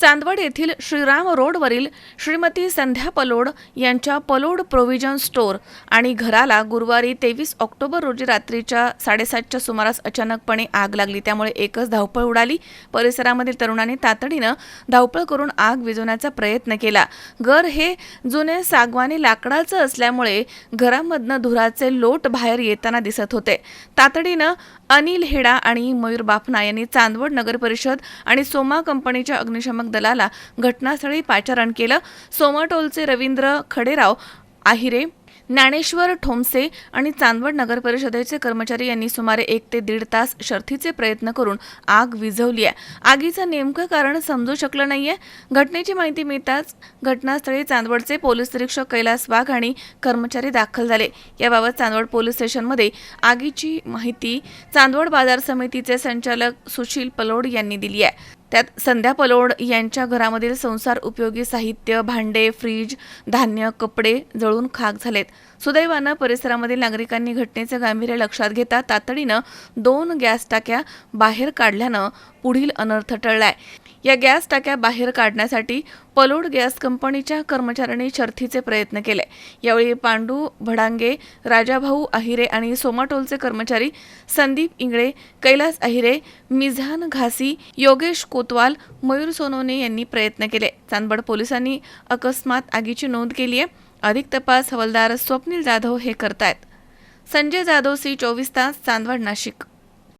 चांदवड येथील श्रीराम रोडवरील श्रीमती संध्या पलोड यांच्या पलोड प्रोव्हिजन स्टोअर आणि घराला गुरुवारी तेवीस ऑक्टोबर रोजी रात्रीच्या साडेसातच्या सुमारास अचानकपणे आग लागली. त्यामुळे एकच धावपळ उडाली. परिसरामधील तरुणांनी तातडीनं धावपळ करून आग विझवण्याचा प्रयत्न केला. घर हे जुने सागवानी लाकडाचं असल्यामुळे घरामधनं धुराचे लोट बाहेर येताना दिसत होते. तातडीनं अनिल हेडा आणि मयूर बाफना यांनी चांदवड नगर परिषद आणि सोमा कंपनीच्या अग्निशामक दलाला घटनास्थळी पाचारण केलं. सोमाटोलचे रवींद्र खडेराव आहिरे ज्ञानेश्वर ठोंबसे आणि चांदवड नगर परिषदेचे कर्मचारी यांनी सुमारे एक ते दीड तास शर्थीचे प्रयत्न करून आग विझवली आहे. आगीचं नेमकं कारण समजू शकलं नाहीये. घटनेची माहिती मिळताच घटनास्थळी चांदवडचे पोलीस निरीक्षक कैलास वाघ आणि कर्मचारी दाखल झाले. याबाबत चांदवड पोलीस स्टेशनमध्ये आगीची माहिती चांदवड बाजार समितीचे संचालक सुशील पलोड यांनी दिली आहे. त्यात संध्या पलोड यांच्या घरामधील संसार उपयोगी साहित्य भांडे फ्रीज धान्य कपडे जळून खाक झालेत. सुदैवानं परिसरामधील नागरिकांनी घटनेचं गांभीर्य लक्षात घेता तातडीनं दोन गॅस टाक्या बाहेर काढल्यानं पुढील अनर्थ टळलाय. या गॅस टाक्या बाहेर काढण्यासाठी पलोड गॅस कंपनीच्या कर्मचाऱ्यांनी शर्थीचे प्रयत्न केले. यावेळी पांडू भडांगे राजाभाऊ अहिरे आणि सोमाटोलचे कर्मचारी संदीप इंगळे कैलास अहिरे मिझान घासी योगेश कोतवाल मयूर सोनोने यांनी प्रयत्न केले. चांदबड पोलिसांनी अकस्मात आगीची नोंद केली आहे. अधिक तपास हवालदार स्वप्नील जाधव हे करतायत. संजय जाधव सी चोवीस तास चांदवड नाशिक.